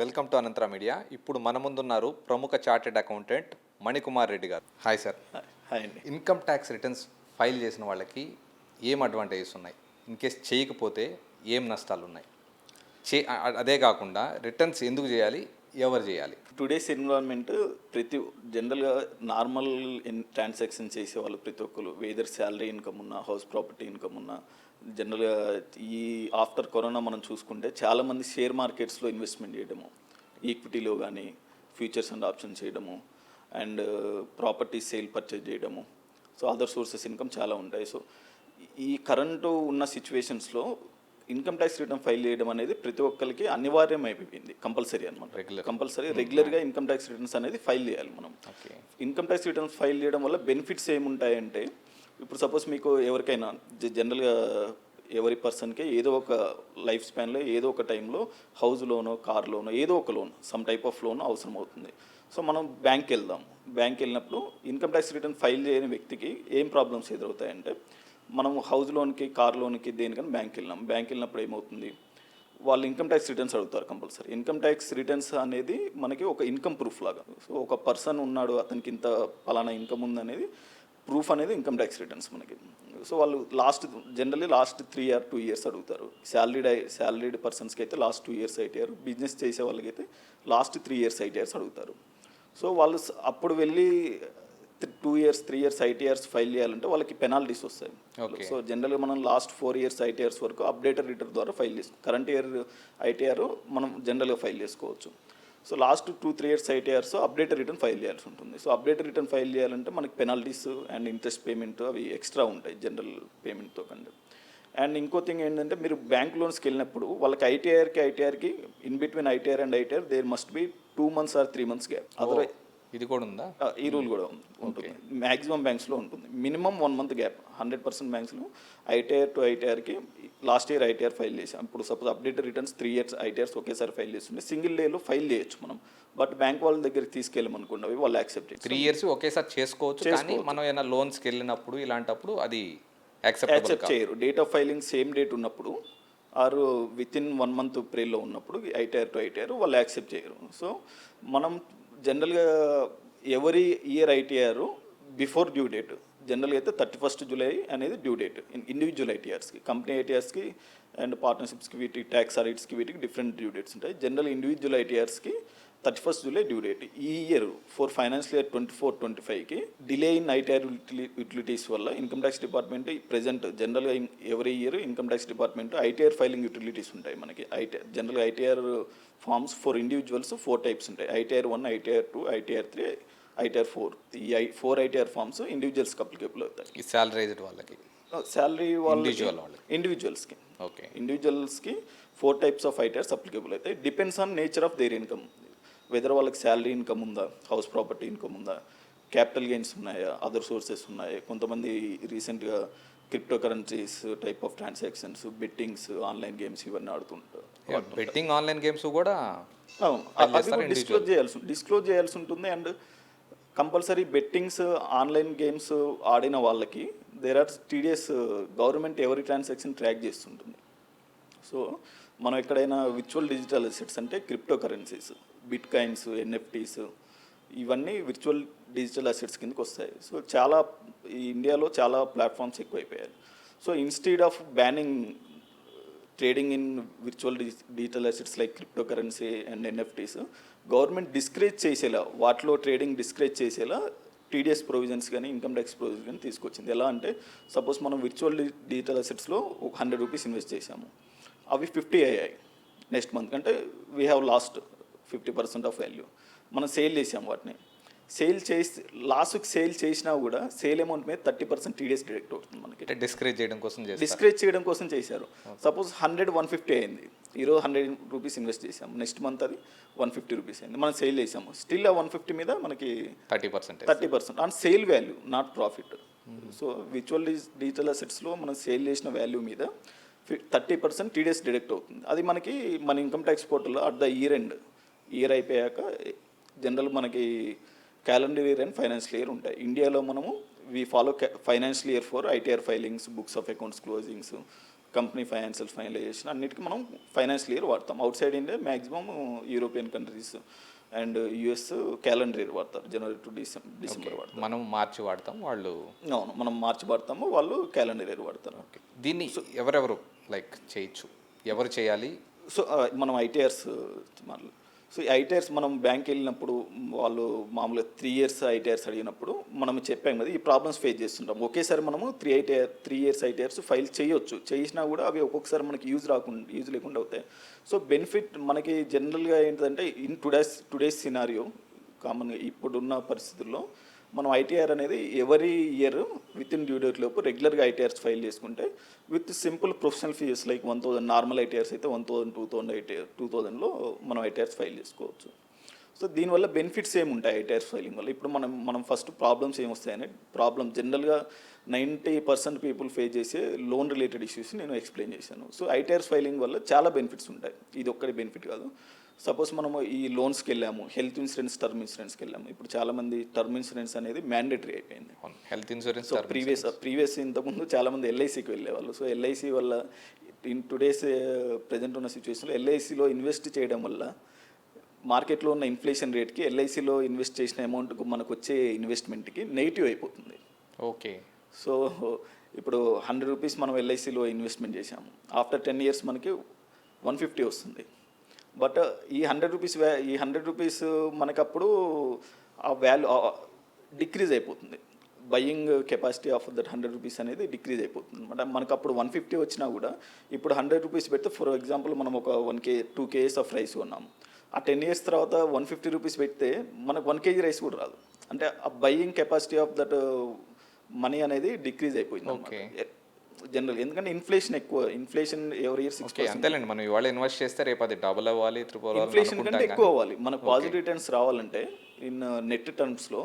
Welcome to అనంతర media. ఇప్పుడు మన ముందున్నారు ప్రముఖ చార్టెడ్ అకౌంటెంట్ మణికుమార్ రెడ్డి గారు. హాయ్ సార్ హాయ్ అండి. ఇన్కమ్ ట్యాక్స్ రిటర్న్స్ ఫైల్ చేసిన వాళ్ళకి ఏం అడ్వాంటేజెస్ ఉన్నాయి? ఇన్ కేస్ చేయకపోతే ఏం నష్టాలు ఉన్నాయి చే అదే కాకుండా రిటర్న్స్ ఎందుకు చేయాలి? ఎవరు చేయాలి? టుడేస్ ఎన్విరాన్మెంట్ ప్రతి జనరల్గా నార్మల్ ట్రాన్సాక్షన్ చేసే వాళ్ళు ప్రతి ఒక్కరు వేదర్ శాలరీ ఇన్కమ్ ఉన్నా హౌస్ ప్రాపర్టీ ఇన్కమ్ ఉన్నా జనరల్గా ఈ ఆఫ్టర్ కరోనా మనం చూసుకుంటే చాలామంది షేర్ మార్కెట్స్లో ఇన్వెస్ట్మెంట్ చేయడము ఈక్విటీలో కానీ ఫ్యూచర్స్ అండ్ ఆప్షన్ చేయడము అండ్ ప్రాపర్టీ సేల్ పర్చేజ్ చేయడము. సో అదర్ సోర్సెస్ ఇన్కమ్ చాలా ఉంటాయి. సో ఈ కరెంటు ఉన్న సిచ్యువేషన్స్లో ఇన్కమ్ ట్యాక్స్ రిటర్న్ ఫైల్ చేయడం అనేది ప్రతి ఒక్కరికి అనివార్యం అయిపోయింది కంపల్సరీ అనమాట Regular. కంపల్సరీ రెగ్యులర్గా ఇన్కమ్ ట్యాక్స్ రిటర్న్స్ అనేది ఫైల్ చేయాలి మనం. Okay income tax returns file చేయడం వల్ల బెనిఫిట్స్ ఏముంటాయంటే ఇప్పుడు సపోజ్ మీకు ఎవరికైనా జనరల్గా ఎవరి పర్సన్కి ఏదో ఒక లైఫ్ స్పాన్లో ఏదో ఒక టైంలో హౌస్ లోనో కార్ లోనో ఏదో ఒక loan some type of loan అవసరం అవుతుంది సో మనం బ్యాంక్కి వెళ్దాం. బ్యాంక్కి వెళ్ళినప్పుడు ఇన్కమ్ ట్యాక్స్ రిటర్న్ ఫైల్ చేయని వ్యక్తికి ఏం ప్రాబ్లమ్స్ ఎదురవుతాయంటే మనం హౌస్ లోన్కి కార్ లోన్కి దేనికని బ్యాంక్కి వెళ్ళినాం. బ్యాంక్ వెళ్ళినప్పుడు ఏమవుతుంది? వాళ్ళు ఇన్కమ్ ట్యాక్స్ రిటర్న్స్ అడుగుతారు కంపల్సరీ. ఇన్కమ్ ట్యాక్స్ రిటర్న్స్ అనేది మనకి ఒక ఇన్కమ్ ప్రూఫ్ లాగా. సో ఒక పర్సన్ ఉన్నాడు అతనికి ఇంత పలానా ఇన్కమ్ ఉందనేది ప్రూఫ్ అనేది ఇన్కమ్ ట్యాక్స్ రిటర్న్స్ మనకి. సో వాళ్ళు last generally last three year two years అడుగుతారు. శాలరీడ్ శాలరీడ్ పర్సన్స్కి అయితే last two years ITR business చేసే వాళ్ళకి అయితే లాస్ట్ త్రీ ఇయర్స్ ఐటీఆర్స్ అడుగుతారు. సో వాళ్ళు అప్పుడు వెళ్ళి two years three years ITRs file చేయాలంటే వాళ్ళకి పెనాల్టీస్ వస్తాయి. సో జనరల్గా మనం లాస్ట్ ఫోర్ ఇయర్స్ ఐటీఆర్స్ వరకు అప్డేటర్ రిటర్న్ ద్వారా ఫైల్ చేసుకో కరెంట్ ఇయర్ ఐటీఆర్ మనం జనరల్గా ఫైల్ చేసుకోవచ్చు. So last two three years ITRs updated return file చేయాల్సి ఉంటుంది. సో అప్డేటర్ రిటర్న్ ఫైల్ చేయాలంటే మనకి పెనాల్టీస్ అండ్ ఇంట్రెస్ట్ పేమెంట్ అవి ఎక్స్ట్రా ఉంటాయి జనరల్ పేమెంట్తో కంటే. అండ్ ఇంకో థింగ్ ఏంటంటే మీరు బ్యాంక్ లోన్స్కి వెళ్ళినప్పుడు వాళ్ళకి ఐటీఆర్కి ఐటీఆర్కి in between ITR and ITR there must be two months or three months gap. Otherwise ఇది కూడా ఉందా? ఈ రూల్ కూడా ఉంటుంది. మ్యాక్సిమం బ్యాంక్స్లో ఉంటుంది. Minimum one month gap. Hundred percent బ్యాంక్స్లో ITR to ఐటీఆర్కి లాస్ట్ ఇయర్ ఐటీఆర్ ఫైల్ చేసాం ఇప్పుడు suppose update returns three years ITRs ఒకేసారి ఫైల్ చేస్తుంటే సింగిల్ డేలో ఫైల్ చేయొచ్చు మనం. బట్ బ్యాంక్ వాళ్ళ దగ్గరికి తీసుకెళ్ళమనుకోండి అవి వాళ్ళు యాక్సెప్ట్ చేస్తారు త్రీ ఇయర్స్ ఒకేసారి చేసుకోవచ్చు కానీ మనం ఏమైనా లోన్స్కి వెళ్ళినప్పుడు ఇలాంటప్పుడు అది యాక్సెప్ట్ చేయరు. Date of filing same date ఉన్నప్పుడు or within one month ప్రేలో ఉన్నప్పుడు ఐటీఆర్ టు ఐటీఆర్ వాళ్ళు యాక్సెప్ట్ చేయరు. సో మనం జనరల్గా every year ITR before due date. జనరల్గా అయితే థర్టీ ఫస్ట్ జూలై అనేది డ్యూ డేట్. ఇండివిజువల్ ఐటీఆర్స్కి కంపెనీ ఐటీఆర్స్కి అండ్ పార్ట్నర్షిప్స్కి వీటికి ట్యాక్స్ ఆడిట్స్కి వీటికి డిఫరెంట్ డ్యూ డేట్స్ ఉంటాయి. General individual ఐటీఆర్స్కి thirty first July due date. ఈ year four financial year twenty four twenty ఫైవ్కి డిలే ఇన్ ఐటీఆర్ యూటిలిటీస్ వల్ల ఇన్కమ్ ట్యాక్స్ డిపార్ట్మెంట్ ప్రెజెంట్ జనరల్గా every year income tax department ITR filing utilities ఉంటాయి మనకి. IT జనరల్గా ITR forms for individuals four types ఉంటాయి. ITR one ITR two ITR three ITR four ఈ I four ITR forms ఇండివిజువల్స్కి applicable అవుతాయి. ఈ salarised వాళ్ళకి? శాలరీ వాళ్ళకి. ఇండివిజువల్స్కి okay ఇండివిజువల్స్కి four types of ITRs applicable అవుతాయి depends on nature of their income whether వాళ్ళకి శాలరీ ఇన్కమ్ ఉందా హౌస్ ప్రాపర్టీ ఇన్కమ్ ఉందా క్యాపిటల్ గెయిన్స్ ఉన్నాయా అదర్ సోర్సెస్ ఉన్నాయా? కొంతమంది రీసెంట్గా crypto currencies type of transactions bettings online games ఇవన్నీ ఆడుతుంటారు. బెట్టింగ్ ఆన్లైన్ గేమ్స్ కూడా డిస్క్లోజ్ చేయాల్సి డిస్క్లోజ్ చేయాల్సి ఉంటుంది. And compulsory bettings online games ఆడిన వాళ్ళకి there are TDS government every transaction track చేస్తుంటుంది. సో మనం ఎక్కడైనా విర్చువల్ డిజిటల్ అసెట్స్ అంటే crypto currencies bitcoins NFTs ఇవన్నీ విర్చువల్ డిజిటల్ అసెట్స్ కిందకి వస్తాయి. సో చాలా ఈ ఇండియాలో చాలా ప్లాట్ఫామ్స్ ఎక్కువైపోయాయి. So instead of banning trading in virtual digital assets like crypto currency and NFTs government discourage చేసేలా వాటిలో ట్రేడింగ్ డిస్కరేజ్ చేసేలా టీడీఎస్ ప్రొవిజన్స్ కానీ ఇన్కమ్ ట్యాక్స్ ప్రొవిజన్ కానీ తీసుకొచ్చింది. ఎలా అంటే సపోజ్ మనం విర్చువల్ డిజిటల్ అసెట్స్లో ఒక హండ్రెడ్ రూపీస్ ఇన్వెస్ట్ చేసాము అవి ఫిఫ్టీ అయ్యాయి నెక్స్ట్ మంత్ అంటే we have lost fifty percent of value మనం సేల్ చేసాం వాటిని. సేల్ చేసి లాస్ట్కి సేల్ చేసినా కూడా సేల్ అమౌంట్ మీద థర్టీ పర్సెంట్ టీడీఎస్ డిడక్ట్ అవుతుంది మనకి. డిస్కరేజ్ చేయడం కోసం డిస్కరేజ్ చేయడం కోసం చేశారు. సపోజ్ హండ్రెడ్ వన్ ఫిఫ్టీ అయింది. ఈరోజు హండ్రెడ్ రూపీస్ ఇన్వెస్ట్ చేసాము నెక్స్ట్ మంత్ అది వన్ ఫిఫ్టీ రూపీస్ అయింది. మనం సేల్ చేసాము స్టిల్ ఆ వన్ ఫిఫ్టీ మీద మనకి thirty percent thirty percent. On sale value not profit. So విచువల్ digital అసెట్స్లో మనం సేల్ చేసిన వాల్యూ మీద థర్టీ పర్సెంట్ టీడీఎస్ డిడక్ట్ అవుతుంది. అది మనకి మన ఇన్కమ్ ట్యాక్స్ పోర్టల్లో at the year end year అయిపోయాక జనరల్ మనకి calendar year and financial year ఉంటాయి. ఇండియాలో మనము we follow financial year for ITR filings books of accounts closings company financial finalisation అన్నిటికీ మనం ఫైనాన్షియల్ ఇయర్ వాడతాం. Outside India maximum European countries and US calendar year వాడతారు. జనవరి to December December వాడతారు. మనం మార్చి వాడతాం వాళ్ళు అవును మనం మార్చి వాడతాము వాళ్ళు క్యాలెండర్ ఇయర్ వాడతారు. దీన్ని ఎవరెవరు లైక్ చేయొచ్చు? ఎవరు చేయాలి? సో ఆ, మనం ఐటీఆర్స్ సో ఈ ఐటీఆర్స్ మనం బ్యాంక్ వెళ్ళినప్పుడు వాళ్ళు మామూలుగా త్రీ ఇయర్స్ ఐటీఆర్స్ అడిగినప్పుడు మనం చెప్పాం కదా ఈ ప్రాబ్లమ్స్ ఫేస్ చేస్తుంటాం. ఒకేసారి మనము three ITR three years ITRs file చేయొచ్చు. చేసినా కూడా అవి ఒక్కొక్కసారి మనకి యూజ్ రాకుండా యూజ్ లేకుండా అవుతాయి. సో బెనిఫిట్ మనకి జనరల్గా ఏంటంటే ఇన్ టుడేస్ టుడేస్ సినారియో కామన్గా ఇప్పుడున్న పరిస్థితుల్లో మనం ఐటీఆర్ అనేది every year within due date లోపు రెగ్యులర్గా ఐటీఆర్స్ ఫైల్ చేసుకుంటే with simple professional fees like one thousand normal ITRs అయితే one thousand two thousand ITR two థౌసండ్లో మనం ఐటీఆర్స్ ఫైల్ చేసుకోవచ్చు. సో దీనివల్ల బెనిఫిట్స్ ఏముంటాయి ఐటీఆర్స్ ఫైలింగ్ వల్ల? ఇప్పుడు మనం మనం ఫస్ట్ ప్రాబ్లమ్స్ ఏమొస్తాయని ప్రాబ్లమ్ జనరల్గా నైంటీ పర్సెంట్ పీపుల్ ఫేస్ చేసే లోన్ రిలేటెడ్ ఇష్యూస్ నేను ఎక్స్ప్లెయిన్ చేశాను. సో ఐటీఆర్స్ ఫైలింగ్ వల్ల చాలా బెనిఫిట్స్ ఉంటాయి. ఇది ఒక్కటి బెనిఫిట్ కాదు. సపోజ్ మనము ఈ లోన్స్కి వెళ్ళాము హెల్త్ ఇన్సూరెన్స్ టర్మ్ ఇన్సూరెన్స్కి వెళ్ళాము. ఇప్పుడు చాలామంది టర్మ్ ఇన్సూరెన్స్ అనేది మ్యాండేటరీ అయిపోయింది. Health insurance so previous previous ఇంతకుముందు చాలామంది ఎల్ఐసికి వెళ్ళేవాళ్ళు. సో ఎల్ఐసి వల్ల ఇన్ టుడేస్ ప్రజెంట్ ఉన్న సిచ్యువేషన్లో ఎల్ఐసిలో ఇన్వెస్ట్ చేయడం వల్ల మార్కెట్లో ఉన్న ఇన్ఫ్లేషన్ రేట్కి ఎల్ఐసిలో ఇన్వెస్ట్ చేసిన అమౌంట్కు మనకు వచ్చే ఇన్వెస్ట్మెంట్కి నెగిటివ్ అయిపోతుంది. ఓకే. సో ఇప్పుడు హండ్రెడ్ రూపీస్ మనం ఎల్ఐసిలో ఇన్వెస్ట్మెంట్ చేసాము ఆఫ్టర్ టెన్ ఇయర్స్ మనకి వన్ ఫిఫ్టీ వస్తుంది. బట్ ఈ హండ్రెడ్ రూపీస్ వ్యా ఈ హండ్రెడ్ రూపీస్ మనకప్పుడు ఆ వాల్యూ డిక్రీజ్ అయిపోతుంది. Buying capacity of that hundred rupees అనేది డిక్రీజ్ అయిపోతుంది అనమాట. మనకు అప్పుడు వన్ ఫిఫ్టీ వచ్చినా కూడా ఇప్పుడు హండ్రెడ్ రూపీస్ పెడితే ఫర్ ఎగ్జాంపుల్ మనం ఒక one K two kgs of rice కొన్నాము. ఆ టెన్ ఇయర్స్ తర్వాత వన్ ఫిఫ్టీ రూపీస్ పెడితే మనకు వన్ కేజీ రైస్ కూడా రాదు. అంటే ఆ buying capacity of that money అనేది డిక్రీజ్ అయిపోయింది. జనరల్ ఎందుకంటే ఇన్ఫ్లేషన్ ఎక్కువ ఇన్ఫ్లేషన్ ఎవరి ఇయర్ సిక్స్ అంతేలేండి మనం ఇవాళ ఇన్వెస్ట్ చేస్తే రేపు అది డబుల్ అవ్వాలి త్రిపుల్ ఇన్ఫ్లేషన్ కంటే ఎక్కువ అవ్వాలి. మనకు పాజిటివ్ రిటర్న్స్ రావాలంటే ఇన్ నెట్ టర్మ్స్లో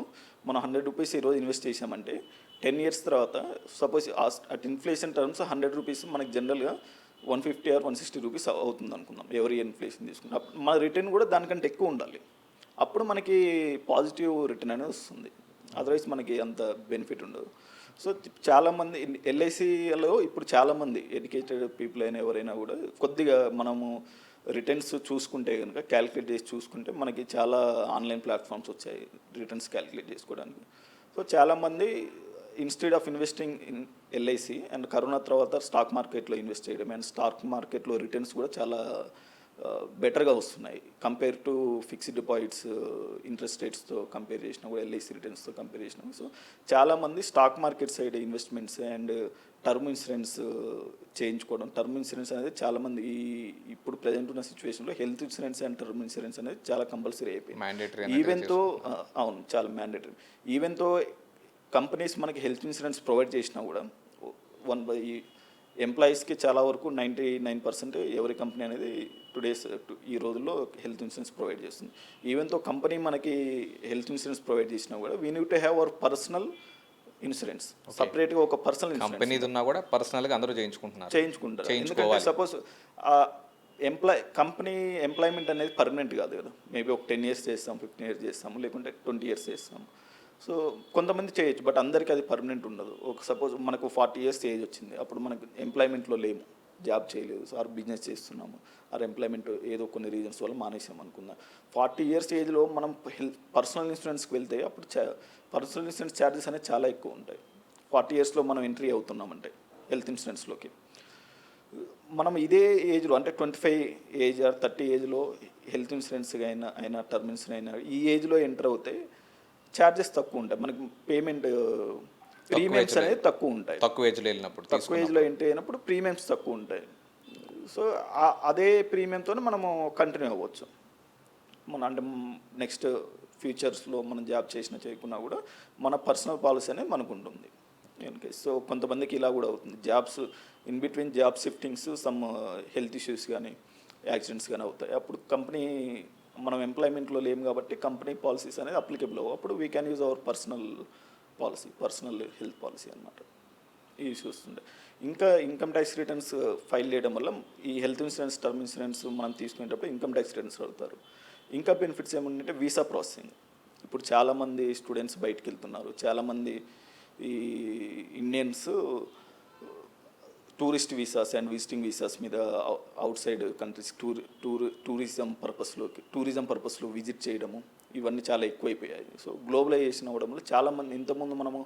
మనం హండ్రెడ్ రూపీస్ ఈరోజు ఇన్వెస్ట్ చేసామంటే టెన్ ఇయర్స్ తర్వాత suppose at inflation terms hundred rupees మనకి జనరల్గా one fifty or one sixty rupees అవుతుంది అనుకుందాం ఎవరి ఇన్ఫ్లేషన్ తీసుకున్న అప్పుడు మన రిటర్న్ కూడా దానికంటే ఎక్కువ ఉండాలి. అప్పుడు మనకి పాజిటివ్ రిటర్న్ అనేది వస్తుంది. అదర్వైజ్ మనకి అంత బెనిఫిట్ ఉండదు. సో చాలామంది ఎల్ఐసిలో ఇప్పుడు చాలామంది ఎడ్యుకేటెడ్ పీపుల్ అయినా ఎవరైనా కూడా కొద్దిగా మనము రిటర్న్స్ చూసుకుంటే కనుక క్యాలిక్యులేట్ చేసి చూసుకుంటే మనకి చాలా ఆన్లైన్ ప్లాట్ఫామ్స్ వచ్చాయి రిటర్న్స్ క్యాలిక్యులేట్ చేసుకోవడానికి. సో చాలామంది instead of investing in LIC and corona తర్వాత స్టాక్ మార్కెట్లో ఇన్వెస్ట్ చేయడం అండ్ స్టాక్ మార్కెట్లో రిటర్న్స్ కూడా చాలా బెటర్గా వస్తున్నాయి. Compare to fixed deposits interest రేట్స్తో compare చేసినా కూడా ఎల్ఐసి రిటర్న్స్తో కంపేర్ చేసినా సో చాలామంది stock market side investments and term insurance చేయించుకోవడం టర్మ్ ఇన్సూరెన్స్ అనేది చాలామంది ఈ ఇప్పుడు ప్రజెంట్ ఉన్న సిచ్యువేషన్లో health insurance and term insurance అనేది చాలా కంపల్సరీ అయిపోయింది. ఈవెన్తో అవును చాలా మ్యాండేటరీ ఈవెన్తో కంపెనీస్ మనకి హెల్త్ ఇన్సూరెన్స్ ప్రొవైడ్ చేసినా కూడా వన్ బై ఎంప్లాయీస్కి చాలా వరకు ninety nine percent every company అనేది టుడేస్ ఈ రోజుల్లో హెల్త్ ఇన్సూరెన్స్ ప్రొవైడ్ చేస్తుంది. ఈవెన్తో కంపెనీ మనకి హెల్త్ ఇన్సూరెన్స్ ప్రొవైడ్ చేసినా కూడా we need to have our personal insurance సపరేట్గా ఒక పర్సనల్ కంపెనీది ఉన్నా కూడా పర్సనల్గా అందరూ చేయించుకుంటున్నారు. చేయించుకుంటారు. ఎందుకంటే. సపోజ్ ఎంప్లాయ్ కంపెనీ ఎంప్లాయ్మెంట్ అనేది పర్మనెంట్ కాదు కదా. మేబీ ఒక టెన్ ఇయర్స్ చేస్తాం ఫిఫ్టీన్ ఇయర్స్ చేస్తాము లేకుంటే ట్వంటీ ఇయర్స్ చేస్తాం. సో కొంతమంది చేయొచ్చు బట్ అందరికీ అది పర్మనెంట్ ఉండదు. ఒక సపోజ్ మనకు ఫార్టీ ఇయర్స్ ఏజ్ వచ్చింది అప్పుడు మనకు ఎంప్లాయ్మెంట్లో లేము జాబ్ చేయలేదు సార్ బిజినెస్ చేస్తున్నాము ఆర్ ఎంప్లాయ్మెంట్ ఏదో కొన్ని రీజన్స్ వల్ల మానేసాం అనుకుందాం ఫార్టీ ఇయర్స్ ఏజ్లో మనం హెల్త్ పర్సనల్ ఇన్సూరెన్స్కి వెళ్తే అప్పుడు పర్సనల్ ఇన్సూరెన్స్ ఛార్జెస్ అనేవి చాలా ఎక్కువ ఉంటాయి. ఫార్టీ ఇయర్స్లో మనం ఎంట్రీ అవుతున్నామంటే హెల్త్ ఇన్సూరెన్స్లోకి. మనం ఇదే ఏజ్లో అంటే twenty five age or thirty ఏజ్లో హెల్త్ ఇన్సూరెన్స్ అయినా అయినా టర్మ్ ఇన్సూరెన్స్ అయినా ఈ ఏజ్లో ఎంటర్ అవుతే ఛార్జెస్ తక్కువ ఉంటాయి. మనకి పేమెంట్ ప్రీమియమ్స్ అనేది తక్కువ ఉంటాయి. తక్కువ ఏజ్లో వెళ్ళినప్పుడు తక్కువ ఏజ్లో ఎంటర్ అయినప్పుడు ప్రీమియమ్స్ తక్కువ ఉంటాయి. సో అదే ప్రీమియంతో మనము కంటిన్యూ అవ్వచ్చు. మన అంటే నెక్స్ట్ ఫ్యూచర్స్లో మనం జాబ్ చేసినా చేయకున్నా కూడా మన పర్సనల్ పాలసీ అనేది మనకు ఉంటుంది. సో కొంతమందికి ఇలా కూడా అవుతుంది. Jobs in between job shiftings some health issues కానీ యాక్సిడెంట్స్ కానీ అవుతాయి. అప్పుడు కంపెనీ మనం ఎంప్లాయ్మెంట్లో లేము కాబట్టి కంపెనీ పాలసీస్ అనేది అప్లికబుల్ అవ్వవు. అప్పుడు we can use our personal policy personal health policy అనమాట ఈ ఇష్యూస్ ఉంటాయి ఇంకా ఇన్కమ్ ట్యాక్స్ రిటర్న్స్ ఫైల్ చేయడం వల్ల ఈ హెల్త్ ఇన్సూరెన్స్ టర్మ్ ఇన్సూరెన్స్ మనం తీసుకునేటప్పుడు ఇన్కమ్ ట్యాక్స్ రిటర్న్స్ అడుగుతారు ఇంకా బెనిఫిట్స్ ఏమంటే వీసా ప్రాసెసింగ్ ఇప్పుడు చాలామంది స్టూడెంట్స్ బయటకు వెళ్తున్నారు. చాలామంది ఈ Indians tourist visas and visiting visas మీద outside countries tour tour tourism పర్పస్లోకి tourism పర్పస్లో విజిట్ చేయడము ఇవన్నీ చాలా ఎక్కువైపోయాయి. సో గ్లోబలైజేషన్ అవ్వడంలో చాలామంది ఇంతకుముందు మనము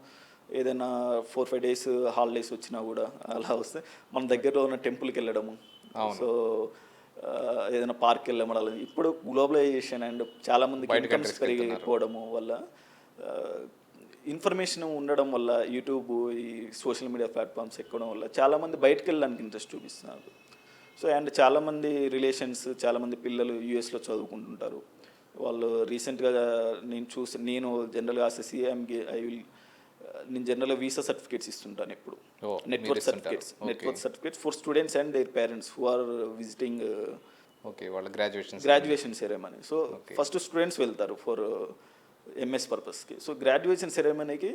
ఏదైనా ఫోర్ ఫైవ్ డేస్ హాలిడేస్ వచ్చినా కూడా అలా వస్తే మన దగ్గరలో ఉన్న టెంపుల్కి వెళ్ళడము. సో ఏదైనా పార్క్ వెళ్ళడం అలా ఇప్పుడు గ్లోబలైజేషన్ అండ్ చాలామందికి బయట ఇన్కమ్స్. పెరిగిపోవడము వల్ల ఇన్ఫర్మేషన్ ఉండడం వల్ల యూట్యూబ్ ఈ సోషల్ మీడియా ప్లాట్ఫామ్స్ ఎక్కడం వల్ల చాలామంది బయటకు వెళ్ళడానికి ఇంట్రెస్ట్ చూపిస్తున్నారు. సో అండ్ చాలామంది రిలేషన్స్ చాలామంది పిల్లలు యూఎస్లో చదువుకుంటుంటారు. వాళ్ళు రీసెంట్గా నేను చూసి నేను జనరల్గా సిఎంకి ఐ విల్ నేను జనరల్గా వీసా సర్టిఫికేట్స్ ఇస్తుంటాను ఇప్పుడు net worth. Certificates. Net worth certificates for students and their parents who are visiting okay వాళ్ళ graduation graduation ceremony. So first students వెళ్తారు ఫర్ ఎంఎస్ పర్పస్కి సో గ్రాడ్యుయేషన్ సెరమనీకి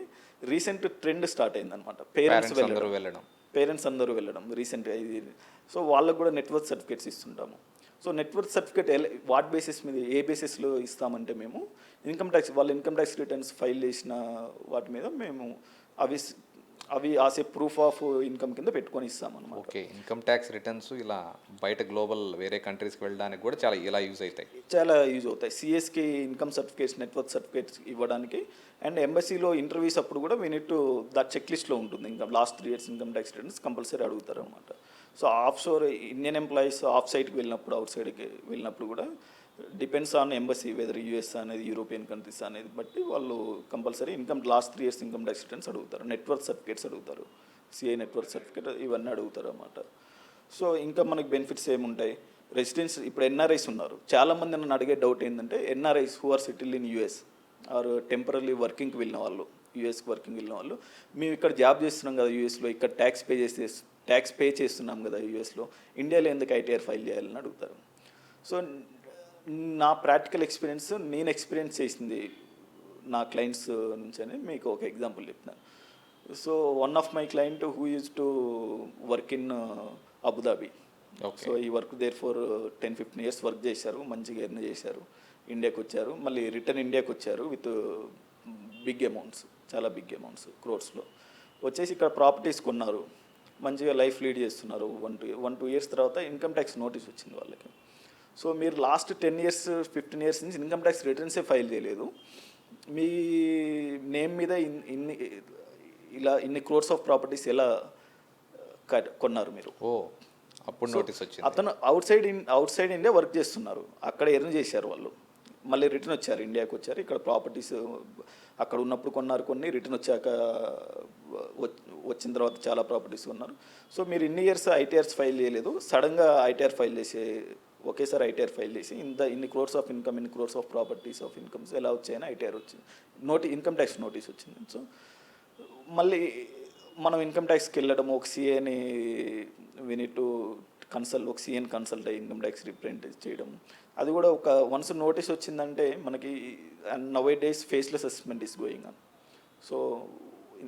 రీసెంట్ ట్రెండ్ స్టార్ట్ అయిందనమాట parents వెళ్ళడం. Parents అందరూ వెళ్ళడం రీసెంట్గా ఇది. సో వాళ్ళకు కూడా నెట్వర్క్ సర్టిఫికేట్స్ ఇస్తుంటాము. సో నెట్వర్క్ సర్టిఫికేట్ ఎలా వాట్ బేసిస్ మీద ఏ బేసిస్లో ఇస్తామంటే మేము ఇన్కమ్ ట్యాక్స్ వాళ్ళ ఇన్కమ్ ట్యాక్స్ రిటర్న్స్ ఫైల్ చేసిన వాటి మీద మేము అవి అవి ఆసే ప్రూఫ్ ఆఫ్ ఇన్కమ్ కింద పెట్టుకొని ఇస్తామన్నమాట. ఓకే ఇన్కమ్ ట్యాక్స్ రిటర్న్స్ ఇలా బయట గ్లోబల్ వేరే కంట్రీస్కి వెళ్ళడానికి కూడా చాలా ఇలా యూజ్ అవుతాయి. చాలా యూజ్ అవుతాయి. సిఎస్కి income certificates net worth certificates ఇవ్వడానికి. అండ్ ఎంబసీలో ఇంటర్వ్యూస్ అప్పుడు కూడా we need to the check లిస్ట్లో ఉంటుంది. ఇంకా last three years income tax returns compulsory అడుగుతారు అనమాట so offshore Indian employees ఆఫ్ సైడ్కి వెళ్ళినప్పుడు అవుట్ సైడ్కి వెళ్ళినప్పుడు కూడా depends on embassy whether US అనేది యూరోపియన్ కంట్రీస్ అనేది బట్టి వాళ్ళు compulsory income last three years income tax returns అడుగుతారు. నెట్వర్క్ సర్టిఫికేట్స్ అడుగుతారు. సిఐ నెట్వర్క్ సర్టిఫికేట్ ఇవన్నీ అడుగుతారు అన్నమాట సో ఇంకా మనకి బెనిఫిట్స్ ఏముంటాయి? రెసిడెన్స్ ఇప్పుడు ఎన్ఆర్ఐస్ ఉన్నారు. చాలామంది నన్ను అడిగే డౌట్ ఏంటంటే NRIs who are settle in US or temporary వర్కింగ్కి వెళ్ళిన వాళ్ళు యూఎస్కి వర్కింగ్ వెళ్ళిన వాళ్ళు. మేము ఇక్కడ జాబ్ చేస్తున్నాం కదా యూఎస్లో ఇక్కడ ట్యాక్స్ పే చేస్తే ట్యాక్స్ పే చేస్తున్నాం కదా యూఎస్లో ఇండియాలో ఎందుకు ఐటీఆర్ ఫైల్ చేయాలని అడుగుతారు. సో నా ప్రాక్టికల్ ఎక్స్పీరియన్స్ నేను ఎక్స్పీరియన్స్ చేసింది నా క్లయింట్స్ నుంచి అని మీకు ఒక ఎగ్జాంపుల్ చెప్తాను so one of my client who use to work in Abu Dhabi. So he work there for ten fifteen years work చేశారు. మంచిగా ఎర్న్ చేశారు. ఇండియాకి వచ్చారు. మళ్ళీ రిటర్న్ ఇండియాకి వచ్చారు విత్ బిగ్ అమౌంట్స్ చాలా బిగ్ అమౌంట్స్ క్రోర్స్లో వచ్చేసి ఇక్కడ ప్రాపర్టీస్ కొన్నారు. మంచిగా లైఫ్ లీడ్ చేస్తున్నారు. One two one two years తర్వాత ఇన్కమ్ ట్యాక్స్ నోటీస్ వచ్చింది వాళ్ళకి. సో మీరు last ten years fifteen years నుంచి ఇన్కమ్ ట్యాక్స్ రిటర్న్సే ఫైల్ చేయలేదు. మీ నేమ్ మీద ఇన్- ఇన్ని ఇలా ఇన్ని క్రోర్స్ ఆఫ్ ప్రాపర్టీస్ ఎలా కట్- కొన్నారు మీరు? ఓ అప్పుడు నోటీస్ వచ్చింది. అతను outside in outside India work చేస్తున్నారు. అక్కడ ఎర్న్ చేశారు వాళ్ళు. మళ్ళీ రిటర్న్ వచ్చారు ఇండియాకి వచ్చారు. ఇక్కడ ప్రాపర్టీస్ అక్కడ ఉన్నప్పుడు కొన్నారు కొన్ని రిటర్న్ వచ్చాక వచ్- వచ్చిన తర్వాత చాలా ప్రాపర్టీస్ కొన్నారు. సో మీరు ఇన్ని ఇయర్స్ ఐటీఆర్స్ ఫైల్ చేయలేదు. సడన్గా ఐటీఆర్ ఫైల్ చేసే ఒకేసారి ఐటీఆర్ ఫైల్ చేసి ఇంత ఇన్ని క్రోర్స్ ఆఫ్ ఇన్కమ్ ఇన్ని crores of properties of incomes ఎలా వచ్చాయని ఐటీఆర్ వచ్చింది. నోటి ఇన్కమ్ ట్యాక్స్ నోటీస్ వచ్చింది. సో మళ్ళీ మనం ఇన్కమ్ ట్యాక్స్కి వెళ్ళడం ఒక సిఏని విని టు కన్సల్ట్ ఒక సిఎన్ కన్సల్ట్ అయ్యి ఇన్కమ్ ట్యాక్స్ రిప్రజెంట్ చేయడం. అది కూడా ఒక వన్స్ నోటీస్ వచ్చిందంటే మనకి ninety days faceless assessment is going on so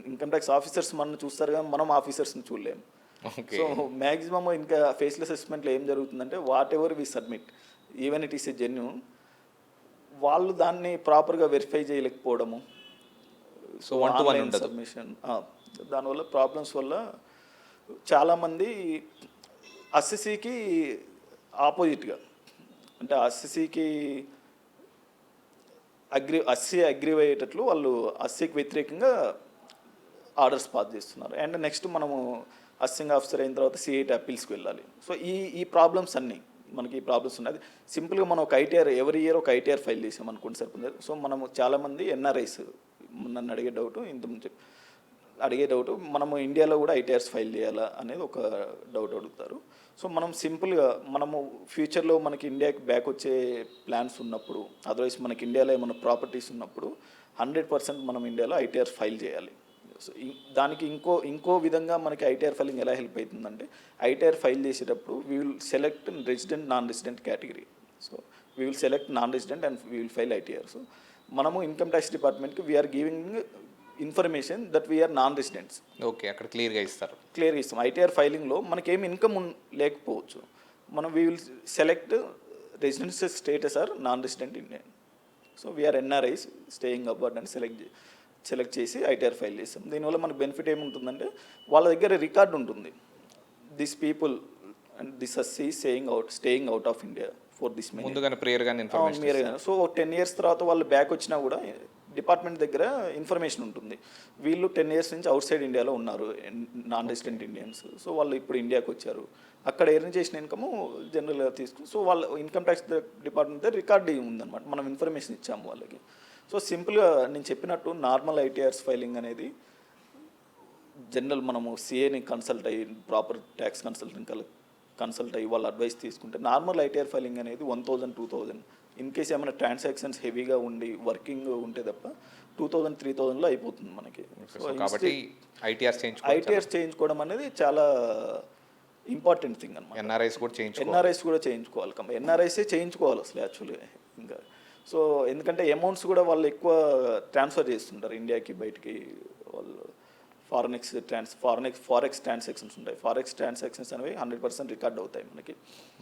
income tax officers మనం చూస్తారు కానీ మనం ఆఫీసర్స్ని చూడలేము. సో మ్యాక్సిమమ్ ఇంకా ఫేస్లెస్ అసెస్మెంట్లో ఏం జరుగుతుందంటే whatever we submit even it is a genuine వాళ్ళు దాన్ని ప్రాపర్గా వెరిఫై చేయలేకపోవడము. One ఉండదు. సబ్మిషన్ దానివల్ల ప్రాబ్లమ్స్ వల్ల చాలామంది అస్సిసికి ఆపోజిట్గా అంటే అస్సిసికి అగ్రి అస్సి అగ్రి అయ్యేటట్లు వాళ్ళు అస్సికి వ్యతిరేకంగా ఆర్డర్స్ పాస్ చేస్తున్నారు. అండ్ నెక్స్ట్ మనము అస్సింగ్ ఆఫీసర్ అయిన తర్వాత సిఐటి అప్పీల్స్కి వెళ్ళాలి. సో ఈ ఈ ప్రాబ్లమ్స్ అన్నీ మనకి ఈ ప్రాబ్లమ్స్ ఉన్నాయి. సింపుల్గా మనం ఒక ఐటీఆర్ ఎవరి ఇయర్ ఒక ఐటీఆర్ ఫైల్ చేసాం అనుకోండి సరిపోతుంది సో మనము చాలామంది ఎన్ఆర్ఐస్ నన్ను అడిగే డౌట్ ఇంతకుముందు అడిగే డౌట్ మనము ఇండియాలో కూడా ఐటీఆర్స్ ఫైల్ చేయాలా అనేది ఒక డౌట్ అడుగుతారు. సో మనం సింపుల్గా మనము ఫ్యూచర్లో మనకి ఇండియాకి బ్యాక్ వచ్చే ప్లాన్స్ ఉన్నప్పుడు అదర్వైజ్ మనకి ఇండియాలో ఏమైనా ప్రాపర్టీస్ ఉన్నప్పుడు హండ్రెడ్ పర్సెంట్ మనం ఇండియాలో ఐటీఆర్ ఫైల్ చేయాలి. దానికి ఇంకో ఇంకో విధంగా మనకి ఐటీఆర్ ఫైలింగ్ ఎలా హెల్ప్ అవుతుందంటే ఐటీఆర్ ఫైల్ చేసేటప్పుడు we will select resident non resident category so we will select non resident and we will file ITR so మనము ఇన్కమ్ ట్యాక్స్ డిపార్ట్మెంట్కి we are giving information that we are non residents okay అక్కడ క్లియర్గా ఇస్తారు. క్లియర్గా ఇస్తాం. ITR ఫైలింగ్లో మనకేం income లేకపోవచ్చు. మనం we will select residence status or non resident Indian so we are NRIs staying abroad అని సెలెక్ట్ సెలెక్ట్ చేసి ఐటీఆర్ ఫైల్ చేస్తాం. దీనివల్ల మనకు బెనిఫిట్ ఏముంటుందంటే వాళ్ళ దగ్గర రికార్డు ఉంటుంది. This people and this assessee saying out staying out of India for this ముందుగానే ఇన్ఫర్మేషన్ సో టెన్ ఇయర్స్ తర్వాత వాళ్ళు బ్యాక్ వచ్చినా కూడా డిపార్ట్మెంట్ దగ్గర ఇన్ఫర్మేషన్ ఉంటుంది. వీళ్ళు టెన్ ఇయర్స్ నుంచి అవుట్ సైడ్ ఇండియాలో ఉన్నారు నాన్ రెసిడెంట్ ఇండియన్స్ సో వాళ్ళు ఇప్పుడు ఇండియాకి వచ్చారు. అక్కడ ఎర్న్ చేసిన ఇన్కమ్ జనరల్గా తీసుకుని సో వాళ్ళ ఇన్కమ్ ట్యాక్స్ డిపార్ట్మెంట్ దగ్గర రికార్డ్ ఉందన్నమాట. మనం ఇన్ఫర్మేషన్ ఇచ్చాము వాళ్ళకి. సో సింపుల్గా నేను చెప్పినట్టు నార్మల్ ఐటీఆర్స్ ఫైలింగ్ అనేది జనరల్ మనము సిఏని కన్సల్ట్ అయ్యి ప్రాపర్ ట్యాక్స్ కన్సల్టెంట్ కల్ కన్సల్ట్ అయ్యి వాళ్ళ అడ్వైస్ తీసుకుంటే నార్మల్ ఐటీఆర్ ఫైలింగ్ అనేది one thousand two thousand in case ఏమైనా ట్రాన్సాక్షన్స్ హెవీగా ఉండి వర్కింగ్ ఉంటే తప్ప టూ థౌజండ్ త్రీ థౌజండ్లో అయిపోతుంది మనకి. సో కాబట్టి ఐటీఆర్ చేయించుకో ఐటీఆర్స్ చేయించుకోవడం అనేది చాలా ఇంపార్టెంట్ థింగ్ అనమాట ఎన్ఆర్ఐస్ కూడా ఎన్ఆర్ఐస్ కూడా చేయించుకోవాలి. ఎన్ఆర్ఐసే చేయించుకోవాలి అసలు యాక్చువల్గా. ఇంకా సో ఎందుకంటే అమౌంట్స్ కూడా వాళ్ళు ఎక్కువ ట్రాన్స్ఫర్ చేస్తుంటారు. ఇండియాకి బయటికి వాళ్ళు foreign ex trans foreign ex forex transactions ఉంటాయి. ఫారెక్స్ ట్రాన్సాక్షన్స్ అనేవి హండ్రెడ్ పర్సెంట్ రికార్డ్ అవుతాయి మనకి.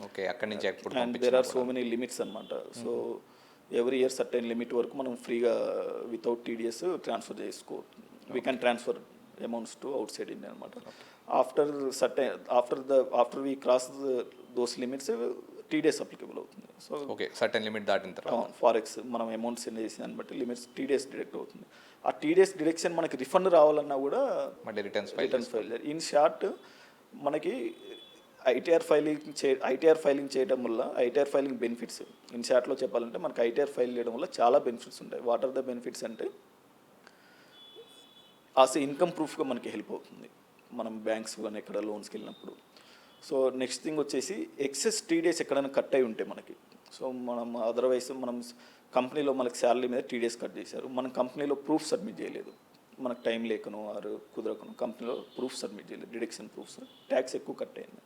ఓకే అక్కడి నుంచి and there are so many limits అనమాట so every year certain limit వరకు మనం ఫ్రీగా వితౌట్ టీడీఎస్ ట్రాన్స్ఫర్ చేసుకో we can transfer amounts to outside India అనమాట after certain after the after we cross those limits TDS applicable అవుతుంది. So okay certain limit దాటిన తర్వాత. Forex మనం amount send చేసిన దాన్ని బట్టి లిమిట్స్ టీడీఎస్ డిడక్ట్ అవుతుంది. ఆ టీడీఎస్ డిడక్షన్ మనకి రిఫండ్ రావాలన్నా కూడా మళ్ళీ returns file returns file in short మనకి ఐటీఆర్ ఫైలింగ్ చే ఐటీఆర్ ఫైలింగ్ చేయడం వల్ల ఐటీఆర్ ఫైలింగ్ బెనిఫిట్స్ ఇన్ షార్ట్లో చెప్పాలంటే మనకి ఐటీఆర్ ఫైల్ చేయడం వల్ల చాలా బెనిఫిట్స్ ఉంటాయి. వాట్ ఆర్ ద బెనిఫిట్స్ అంటే ఆస్ ఇన్కమ్ ప్రూఫ్గా మనకి హెల్ప్ అవుతుంది. మనం బ్యాంక్స్ కానీ ఎక్కడ లోన్స్కి వెళ్ళినప్పుడు. సో నెక్స్ట్ థింగ్ వచ్చేసి ఎక్సెస్ టీడీఎస్ ఎక్కడైనా కట్ అయి ఉంటే మనకి. సో మనం అదర్వైజ్ మనం కంపెనీలో మనకి శాలరీ మీద టీడీఎస్ కట్ చేశారు. మనం కంపెనీలో ప్రూఫ్ సబ్మిట్ చేయలేదు. మనకు టైం లేకను ఆరు కుదరకను కంపెనీలో ప్రూఫ్ సబ్మిట్ చేయలేదు. డిడక్షన్ ప్రూఫ్స్ ట్యాక్స్ ఎక్కువ కట్ అయింది.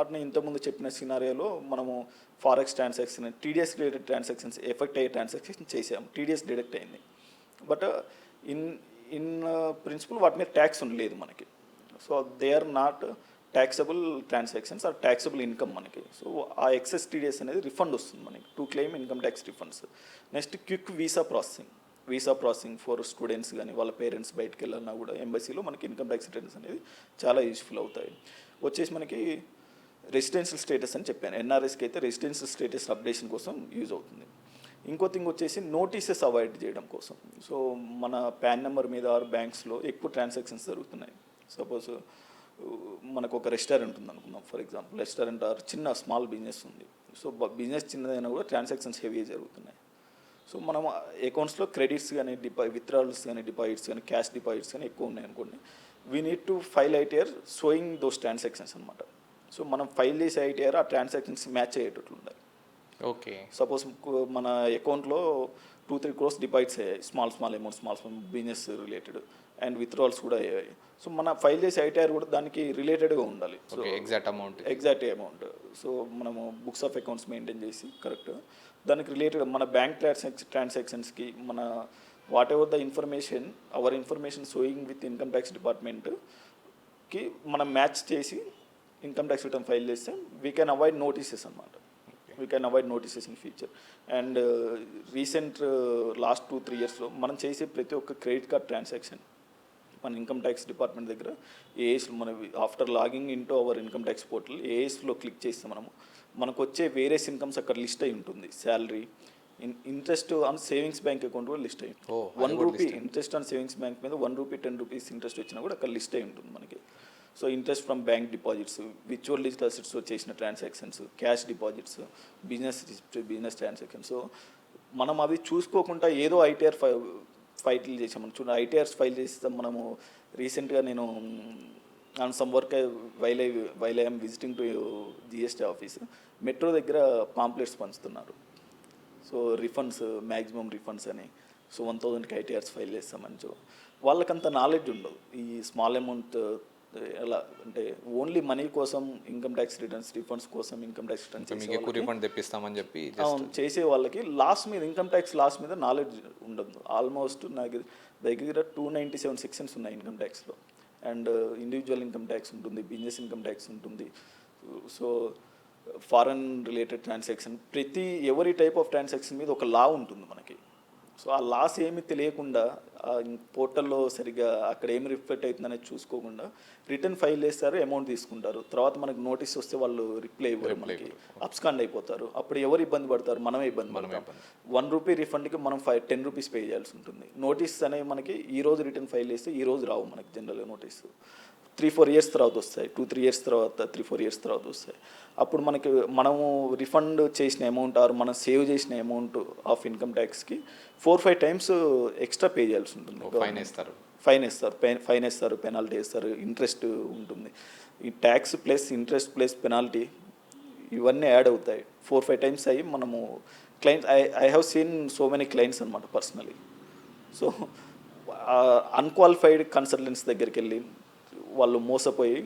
అట్నే ఇంతకుముందు చెప్పిన సినారియోలో మనము forex transaction TDS related transactions effect అయ్యే ట్రాన్సాక్షన్ చేసాము టీడీఎస్ డిడక్ట్ అయింది. బట్ ఇన్ ఇన్ ప్రిన్సిపల్ వాటి మీద ట్యాక్స్ ఉండలేదు మనకి. So they are not taxable transactions or taxable income మనకి. సో ఆ ఎక్సెస్ టీడీఎస్ అనేది రిఫండ్ వస్తుంది మనకి. To claim income tax refunds next quick visa processing visa processing for students కానీ వాళ్ళ పేరెంట్స్ బయటకు వెళ్ళినా కూడా ఎంబసీలో మనకి ఇన్కమ్ ట్యాక్స్ రిటర్న్స్ అనేది చాలా యూస్ఫుల్ అవుతాయి. వచ్చేసి మనకి రెసిడెన్షియల్ స్టేటస్ అని చెప్పాను. ఎన్ఆర్ఎస్కి అయితే రెసిడెన్షియల్ స్టేటస్ అప్డేషన్ కోసం యూజ్ అవుతుంది. ఇంకో థింగ్ వచ్చేసి నోటీసెస్ అవాయిడ్ చేయడం కోసం. సో మన పాన్ నెంబర్ మీద ఆర్ బ్యాంక్స్లో ఎక్కువ ట్రాన్సాక్షన్స్ జరుగుతున్నాయి. సపోజ్ మనకు ఒక రెస్టారెంట్ ఉంది అనుకుందాం ఫర్ ఎగ్జాంపుల్ రెస్టారెంట్ ఆర్ చిన్న స్మాల్ బిజినెస్ ఉంది. సో బిజినెస్ చిన్నదైనా కూడా ట్రాన్సాక్షన్స్ హెవీ జరుగుతున్నాయి. సో మనం అకౌంట్స్లో క్రెడిట్స్ కానీ డిపా విత్డ్రాల్స్ కానీ డిపాజిట్స్ కానీ క్యాష్ డిపాజిట్స్ కానీ ఎక్కువ ఉన్నాయి అనుకోండి. We need to file ITR showing those transactions అనమాట సో మనం ఫైల్ చేసే ఐటీఆర్ ఆ ట్రాన్సాక్షన్స్ మ్యాచ్ అయ్యేటట్లు ఉండాలి ఓకే సపోజ్ మన అకౌంట్లో టూ త్రీ క్రోర్స్ డిపాజిట్స్ అయ్యాయి. Small small amount small small business related and withdrawals కూడా అయ్యాయి. సో మన ఫైల్ చేసే ఐటీఆర్ కూడా దానికి రిలేటెడ్గా ఉండాలి. So exact amount exact amount so మనము బుక్స్ ఆఫ్ అకౌంట్స్ మెయింటైన్ చేసి కరెక్ట్ దానికి రిలేటెడ్ మన బ్యాంక్ ట్రాన్సాక్షన్ ట్రాన్సాక్షన్స్కి మన whatever the information our information showing with income tax డిపార్ట్మెంట్కి మనం మ్యాచ్ చేసి ఇన్కమ్ ట్యాక్స్ రిటర్న్ ఫైల్ చేస్తే వీ కెన్ అవాయిడ్ నోటీసెస్ అనమాట we can avoid notices in future and recent last two three ఇయర్స్లో మనం చేసే ప్రతి ఒక్క క్రెడిట్ కార్డ్ ట్రాన్సాక్షన్ మన ఇన్కమ్ ట్యాక్స్ డిపార్ట్మెంట్ దగ్గర ఏఎస్ మన after logging into our income tax portal ఏఎస్లో click చేస్తే మనము మనకు వచ్చే వేరియస్ ఇన్కమ్స్ అక్కడ లిస్ట్ అయి ఉంటుంది. Salary interest on savings bank account కూడా లిస్ట్ అయ్యి one rupee interest on savings bank మీద one rupee ten rupees interest వచ్చినా కూడా అక్కడ లిస్ట్ అయి ఉంటుంది మనకి. So interest from bank deposits విచువల్ digital అసెట్స్తో చేసిన transactions cash deposits business business transactions so మనం అవి చూసుకోకుండా ఏదో ఐటీఆర్ ఫైల్ చేసాము చూడండి ఐటీఆర్స్ ఫైల్ చేస్తాం మనము రీసెంట్గా నేను on some work while while I'm visiting to GST office metro దగ్గర పాంప్లెట్స్ పంచుతున్నారు. సో రిఫండ్స్ మ్యాక్సిమం రిఫండ్స్ అని. సో వన్ థౌజండ్కి ఐటీఆర్స్ ఫైల్ చేస్తామని సో వాళ్ళకంత నాలెడ్జ్ ఉండదు. ఈ స్మాల్ అమౌంట్ ఎలా అంటే ఓన్లీ మనీ కోసం ఇన్కమ్ ట్యాక్స్ రిటర్న్స్ రిఫండ్స్ కోసం ఇన్కమ్ ట్యాక్స్ రిటర్న్స్ ఎక్కువ రిఫండ్ తెప్పిస్తామని చెప్పి అవును చేసే వాళ్ళకి లాస్ మీద ఇన్కమ్ ట్యాక్స్ లాస్ మీద నాలెడ్జ్ ఉండదు. ఆల్మోస్ట్ నాకు దగ్గర టూ నైంటీ సెవెన్ సెక్షన్స్ ఉన్నాయి ఇన్కమ్ ట్యాక్స్లో అండ్ ఇండివిజువల్ ఇన్కమ్ ట్యాక్స్ ఉంటుంది బిజినెస్ ఇన్కమ్ ట్యాక్స్ ఉంటుంది. సో ఫారెన్ రిలేటెడ్ ట్రాన్సాక్షన్ ప్రతి ఎవరి టైప్ ఆఫ్ ట్రాన్సాక్షన్ మీద ఒక లా ఉంటుంది మనకి. సో ఆ లాస్ ఏమి తెలియకుండా పోర్టల్లో సరిగ్గా అక్కడ ఏం రిఫ్లెక్ట్ అవుతుందనేది చూసుకోకుండా రిటర్న్ ఫైల్ చేస్తారు అమౌంట్ తీసుకుంటారు. తర్వాత మనకు నోటీస్ వస్తే వాళ్ళు రిప్లై ఇవ్వరు మనకి. అప్స్కాండ్ అయిపోతారు. అప్పుడు ఎవరు ఇబ్బంది పడతారు? మనమే ఇబ్బంది పడతాం. వన్ రూపీ రిఫండ్కి మనం ఫైవ్ టెన్ రూపీస్ పే చేయాల్సి ఉంటుంది. నోటీస్ అనేవి మనకి ఈ రోజు రిటర్న్ ఫైల్ చేస్తే ఈ రోజు రావు మనకి జనరల్గా నోటీస్. త్రీ ఫోర్ ఇయర్స్ తర్వాత వస్తాయి. టూ త్రీ ఇయర్స్ తర్వాత త్రీ ఫోర్ ఇయర్స్ తర్వాత వస్తాయి. అప్పుడు మనకి మనము రిఫండ్ చేసిన అమౌంట్ ఆర్ మనం సేవ్ చేసిన amount of income ట్యాక్స్కి four five times extra pay చేయాల్సి ఉంటుంది. ఫైన్ వేస్తారు. ఫైన్ వేస్తారు. ఫైన్ వేస్తారు. పెనాల్టీ వేస్తారు. ఇంట్రెస్ట్ ఉంటుంది. ఈ tax plus interest plus penalty ఇవన్నీ యాడ్ అవుతాయి. ఫోర్ ఫైవ్ టైమ్స్ అయ్యి మనము clients I I have seen so many clients అనమాట పర్సనలీ సో అన్క్వాలిఫైడ్ కన్సల్టెంట్స్ దగ్గరికి వెళ్ళి వాళ్ళు మోసపోయి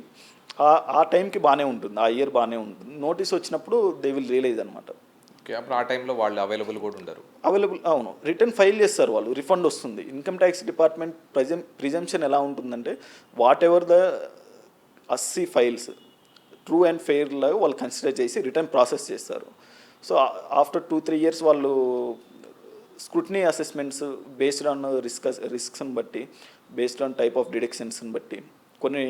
ఆ- ఆ టైంకి బాగానే ఉంటుంది ఆ ఇయర్ బాగానే ఉంటుంది. నోటీస్ వచ్చినప్పుడు దే విల్ రియలైజ్ అనమాట ఓకే అప్పుడు ఆ టైంలో వాళ్ళు అవైలబుల్ కూడా ఉండరు. అవైలబుల్ అవును. రిటర్న్ ఫైల్ చేస్తారు వాళ్ళు రిఫండ్ వస్తుంది. ఇన్కమ్ ట్యాక్స్ డిపార్ట్మెంట్ ప్రజెం ప్రిజంప్షన్ ఎలా ఉంటుందంటే whatever the assessee files true and fair లాగా వాళ్ళు కన్సిడర్ చేసి రిటర్న్ ప్రాసెస్ చేస్తారు. So after two three years వాళ్ళు scrutiny assessments based on risk రిస్క్స్ని బట్టి బేస్డ్ ఆన్ టైప్ ఆఫ్ డిడక్షన్స్ని బట్టి కొన్ని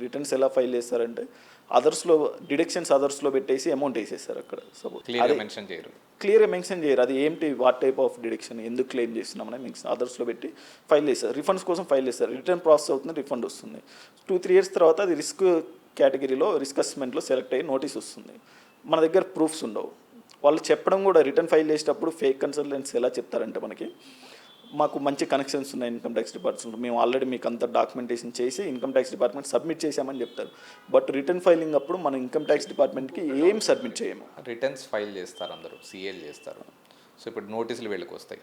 రిటర్న్స్ ఎలా ఫైల్ చేస్తారంటే అదర్స్లో డిడక్షన్స్ అదర్స్లో పెట్టేసి అమౌంట్ వేసేస్తారు అక్కడ. సపోజ్ మెన్షన్ చేయరు. క్లియర్గా మెన్షన్ చేయరు. అది ఏంటి వాట్ టైప్ ఆఫ్ డిడక్షన్ ఎందుకు క్లెయిమ్ చేస్తున్నామని మెన్షన్ అదర్స్లో పెట్టి ఫైల్ చేస్తారు. రిఫండ్స్ కోసం ఫైల్ చేస్తారు. రిటర్న్ ప్రాసెస్ అవుతుంది రిఫండ్ వస్తుంది. టూ త్రీ ఇయర్స్ తర్వాత అది రిస్క్ కేటగిరీలో రిస్క్ అసెస్మెంట్లో సెలెక్ట్ అయ్యి నోటీస్ వస్తుంది. మన దగ్గర ప్రూఫ్స్ ఉండవు. వాళ్ళు చెప్పడం కూడా రిటర్న్ ఫైల్ చేసేటప్పుడు ఫేక్ కన్సల్టెంట్స్ ఎలా చెప్తారంటే మనకి మాకు మంచి కనెక్షన్స్ ఉన్నాయి ఇన్కమ్ ట్యాక్స్ డిపార్ట్మెంట్ మేము ఆల్రెడీ మీకు అంత డాక్యుమెంటేషన్ చేసి ఇన్కమ్ ట్యాక్స్ డిపార్ట్మెంట్ సబ్మిట్ చేశామని చెప్తారు. బట్ రిటర్న్ ఫైలింగ్ అప్పుడు మనం ఇన్కమ్ ట్యాక్స్ డిపార్ట్మెంట్కి ఏం సబ్మిట్ చేయము. రిటర్న్స్ ఫైల్ చేస్తారు అందరూ సీఏలు చేస్తారు. సో ఇప్పుడు నోటీసులు వీళ్ళకి వస్తాయి.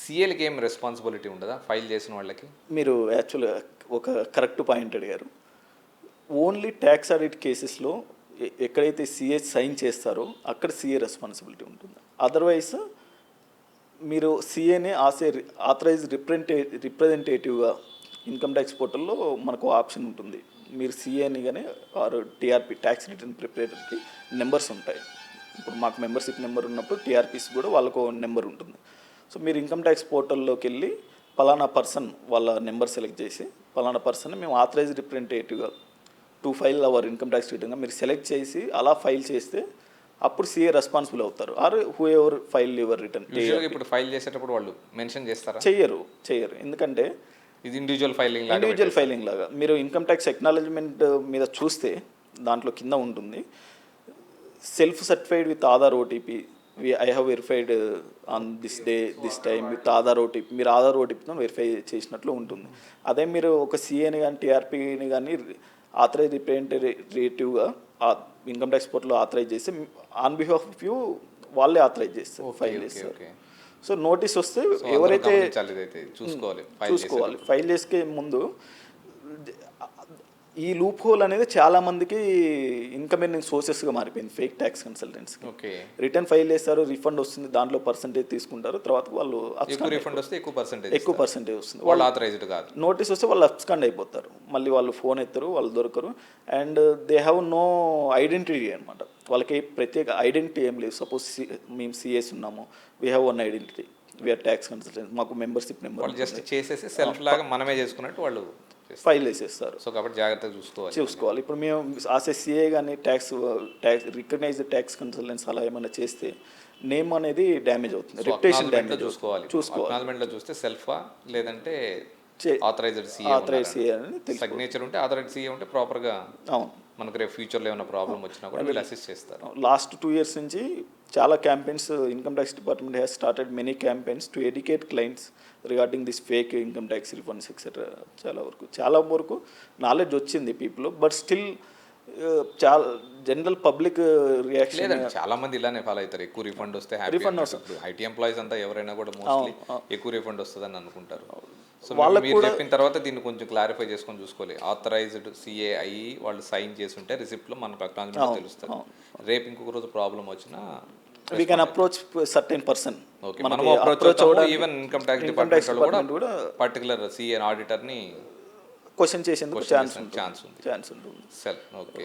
సీఏలకి ఏం రెస్పాన్సిబిలిటీ ఉండదా? ఫైల్ చేసిన వాళ్ళకి? మీరు యాక్చువల్గా ఒక కరెక్ట్ పాయింట్ అడిగారు. ఓన్లీ ట్యాక్స్ ఆడిట్ కేసెస్లో ఎక్కడైతే సిఏ సైన్ చేస్తారో అక్కడ సిఏ రెస్పాన్సిబిలిటీ ఉంటుంది. అదర్వైజ్ మీరు సిఏని ఆసే ఆథరైజ్ రిప్రజెంటే రిప్రజెంటేటివ్గా ఇన్కమ్ ట్యాక్స్ పోర్టల్లో మనకు ఆప్షన్ ఉంటుంది. మీరు సిఏని కానీ ఆర్ టీఆర్పీ ట్యాక్స్ రిటర్న్ ప్రిపరేటర్కి నెంబర్స్ ఉంటాయి. ఇప్పుడు మాకు మెంబర్షిప్ నెంబర్ ఉన్నప్పుడు టీఆర్పీస్ కూడా వాళ్ళకు నెంబర్ ఉంటుంది. సో మీరు ఇన్కమ్ ట్యాక్స్ పోర్టల్లోకి వెళ్ళి పలానా పర్సన్ వాళ్ళ నెంబర్ సెలెక్ట్ చేసి పలానా పర్సన్ మేము authorise రిప్రజెంటేటివ్గా to file our income tax రిటర్న్గా మీరు సెలెక్ట్ చేసి అలా ఫైల్ చేస్తే అప్పుడు సిఏ రెస్పాన్సిబుల్ అవుతారు. Or whoever file your return ఇప్పుడు ఫైల్ చేసేటప్పుడు వాళ్ళు మెన్షన్ చేస్తారా? చెయ్యరు చెయ్యరు. ఎందుకంటే ఇది ఇండివిజువల్ ఫైలింగ్ లాగా ఇండివిజువల్ ఫైలింగ్ లాగా. మీరు ఇన్కమ్ ట్యాక్స్ ఎక్నాలజ్మెంట్ మీద చూస్తే దాంట్లో కింద ఉంటుంది. Self certified with Aadhaar OTP I have verified on this day this time with Aadhaar OTP మీరు ఆధార్ ఓటీపీతో వెరిఫై చేసినట్లు ఉంటుంది. అదే మీరు ఒక సిఏని కానీ టీఆర్పీని కానీ ఆథరైజ్ రిప్రజెంటేటివ్గా ఇన్కమ్ ట్యాక్స్ పోర్ట్లో ఆథరైజ్ చేస్తే ఆన్ బిహాఫ్ ఆఫ్ యూ వాళ్ళే ఆథరైజ్ చేస్తారు ఫైల్ చేస్తారు. సో నోటీస్ వస్తే ఎవరైతే చూసుకోవాలి ఫైల్ చూసుకోవాలి. ఫైల్ చేసుకే ముందు ఈ లూప్ హోల్ అనేది చాలా మందికి ఇన్కమ్ ఎర్నింగ్ సోర్సెస్గా మారిపోయింది. ఫేక్ ట్యాక్స్ కన్సల్టెంట్స్కి ఓకే. రిటర్న్ ఫైల్ చేస్తారు రిఫండ్ వస్తుంది దాంట్లో పర్సంటేజ్ తీసుకుంటారు తర్వాత వాళ్ళు ఎక్కువ రిఫండ్ వస్తే ఎక్కువ పర్సెంటేజ్ ఎక్కువ పర్సంటేజ్ వస్తుంది. వాళ్ళు ఆథరైజ్డ్ కాదు. నోటీస్ వస్తే వాళ్ళు అబ్స్కాండ్ అయిపోతారు. మళ్ళీ వాళ్ళు ఫోన్ ఎత్తరు వాళ్ళు దొరకరు. And they have no identity అనమాట వాళ్ళకి ప్రత్యేక ఐడెంటిటీ ఏం లేదు. సపోజ్ మేము సిఎస్ ఉన్నాము. We have one identity we are tax consultant మాకు మెంబర్షిప్ నెంబర్ వాళ్ళు జస్ట్ చేసేసి సెల్ఫ్ లాగా మనమే చేసుకున్నట్టు వాళ్ళు. ఫైల్ వేసేస్తారు. సో కాబట్టి జాగ్రత్తగా చూసుకోవాలి. చూసుకోవాలి. ఇప్పుడు మేము ఆసే సిఏ కానీ tax tax recognised tax consultants అలా ఏమైనా చేస్తే నేమ్ అనేది డ్యామేజ్ అవుతుంది. రెప్యుటేషన్ డ్యామేజ్ చూసుకోవాలి. చూసుకోవాలి. చూస్తే సెల్ఫా లేదంటే authorised CA authorise CA signature ఉంటే ఆథరైజ్డ్ సీఏ ఉంటే ప్రాపర్గా అవును. మనకు రేపు ఫ్యూచర్లో ఏమైనా ప్రాబ్లం వచ్చినా కూడా వీళ్ళు అసిస్ట్ చేస్తారు. లాస్ట్ టూ ఇయర్స్ నుంచి చాలా campaigns income tax department has started many campaigns to educate clients regarding this fake income tax refunds etcetera చాలా వరకు చాలా వరకు నాలెడ్జ్ వచ్చింది పీపుల్ బట్ స్టిల్ చాలా జనరల్ పబ్లిక్ రియాక్షన్ చాలా మంది ఇలానే ఫాలో అవుతారు. ఎక్కువ రిఫండ్ వస్తే హ్యాపీ Refund ఐటీ ఎంప్లాయీస్ అంతా ఎవరైనా కూడా మోస్ట్లీ ఎక్కువ రిఫండ్ వస్తుందని అనుకుంటారు. వాళ్ళకు మీరు చెప్పిన తర్వాత దీన్ని కొంచెం క్లారిఫై చేసుకొని చూసుకోవాలి. ఆథరైజ్డ్ సిఏ అయ్యి వాళ్ళు సైన్ చేసి ఉంటే రిసిప్ట్లో మనకు అక్నాలజ్మెంట్ తెలుస్తుంది. రేపు ఇంకొక రోజు ప్రాబ్లం వచ్చినా we can approach certain person okay మనం approach even income tax department కూడా కూడా పర్టికులర్ సిఏ ఆడిటర్ని క్వశ్చన్ చేసేందుకు ఛాన్స్ ఛాన్స్ ఉంది. ఛాన్స్ ఉంటుంది. Cell okay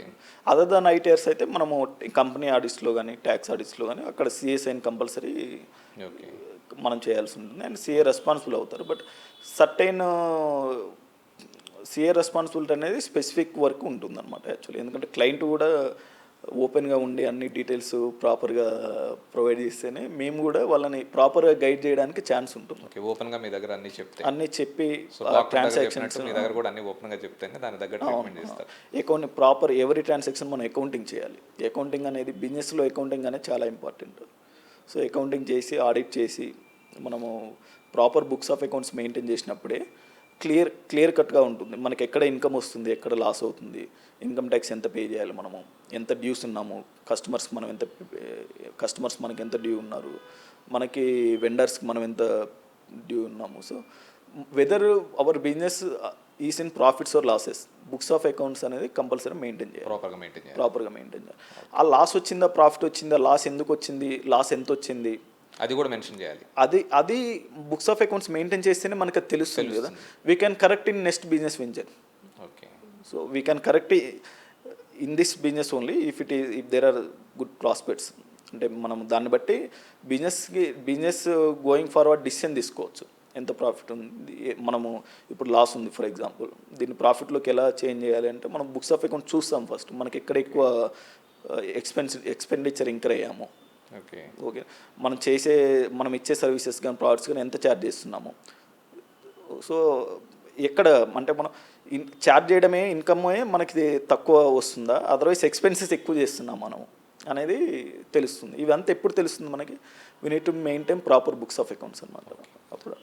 other than ITRs అయితే మనము కంపెనీ ఆడిట్స్లో కానీ ట్యాక్స్ ఆడిట్స్లో కానీ అక్కడ సిఎస్ఐన్ కంపల్సరీ ఓకే మనం చేయాల్సి ఉంటుంది. అండ్ సిఏ రెస్పాన్సిబుల్ అవుతారు. బట్ సర్టైన్ సిఏ రెస్పాన్సిబిలిటీ అనేది స్పెసిఫిక్ వర్క్ ఉంటుంది అనమాట యాక్చువల్లీ. ఎందుకంటే క్లయింట్ కూడా ఓపెన్గా ఉండి అన్ని డీటెయిల్స్ ప్రాపర్గా ప్రొవైడ్ చేస్తేనే మేము కూడా వాళ్ళని ప్రాపర్గా గైడ్ చేయడానికి ఛాన్స్ ఉంటుంది. ఓకే ఓపెన్గా మీ దగ్గర అన్ని చెప్తే. అన్ని చెప్పి ట్రాన్సాక్షన్స్ మీ దగ్గర కూడా అన్ని ఓపెన్గా చెప్తేనే దాని దగ్గర ట్రీట్మెంట్ చేస్తారు. అకౌంట్ ప్రాపర్ ఎవరి ట్రాన్సాక్షన్ మనం అకౌంటింగ్ చేయాలి. అకౌంటింగ్ అనేది బిజినెస్లో అకౌంటింగ్ అనేది చాలా ఇంపార్టెంట్. సో అకౌంటింగ్ చేసి ఆడిట్ చేసి మనము proper books of accounts maintain చేసినప్పుడే క్లియర్ క్లియర్ కట్గా ఉంటుంది. మనకి ఎక్కడ ఇన్కమ్ వస్తుంది ఎక్కడ లాస్ అవుతుంది ఇన్కమ్ ట్యాక్స్ ఎంత పే చేయాలి మనము ఎంత డ్యూస్ ఉన్నాము కస్టమర్స్ మనం ఎంత కస్టమర్స్ మనకి ఎంత డ్యూ ఉన్నారు మనకి వెండర్స్కి మనం ఎంత డ్యూ ఉన్నాము. So whether our business is in profits or losses books of accounts అనేది కంపల్సరీ మెయింటైన్ చేయాలి. ప్రాపర్గా మెయింటైన్ చేయాలి. ప్రాపర్గా మెయింటైన్ చేయాలి. ఆ లాస్ వచ్చిందా ప్రాఫిట్ వచ్చిందా లాస్ ఎందుకు వచ్చింది లాస్ ఎంత వచ్చింది అది కూడా మెన్షన్ చేయాలి. అది అది బుక్స్ ఆఫ్ అకౌంట్స్ మెయింటైన్ చేస్తేనే మనకు తెలుస్తుంది కదా. We can correct in next business venture okay so we can correct in this business only if it is if there are good prospects అంటే మనం దాన్ని బట్టి బిజినెస్కి బిజినెస్ గోయింగ్ ఫార్వర్డ్ డిసిషన్ తీసుకోవచ్చు. ఎంత ప్రాఫిట్ ఉంది? మనము ఇప్పుడు లాస్ ఉంది ఫర్ ఎగ్జాంపుల్ దీన్ని ప్రాఫిట్లోకి ఎలా చేంజ్ చేయాలి అంటే మనం బుక్స్ ఆఫ్ అకౌంట్ చూస్తాం ఫస్ట్ మనకి ఎక్కడ ఎక్కువ ఎక్స్పెన్స్ ఎక్స్పెండిచర్ ఇంకర్ అయ్యాము. ఓకే. ఓకే. మనం చేసే మనం ఇచ్చే సర్వీసెస్ కానీ ప్రోడక్ట్స్ కానీ ఎంత ఛార్జ్ చేస్తున్నాము? సో ఎక్కడ అంటే మనం ఇన్ ఛార్జ్ చేయడమే ఇన్కమే మనకి తక్కువ వస్తుందా? అదర్వైజ్ ఎక్స్పెన్సెస్ ఎక్కువ చేస్తున్నాం మనం అనేది తెలుస్తుంది. ఇవంతా ఎప్పుడు తెలుస్తుంది మనకి? We need to maintain proper books of accounts అనమాట అప్పుడు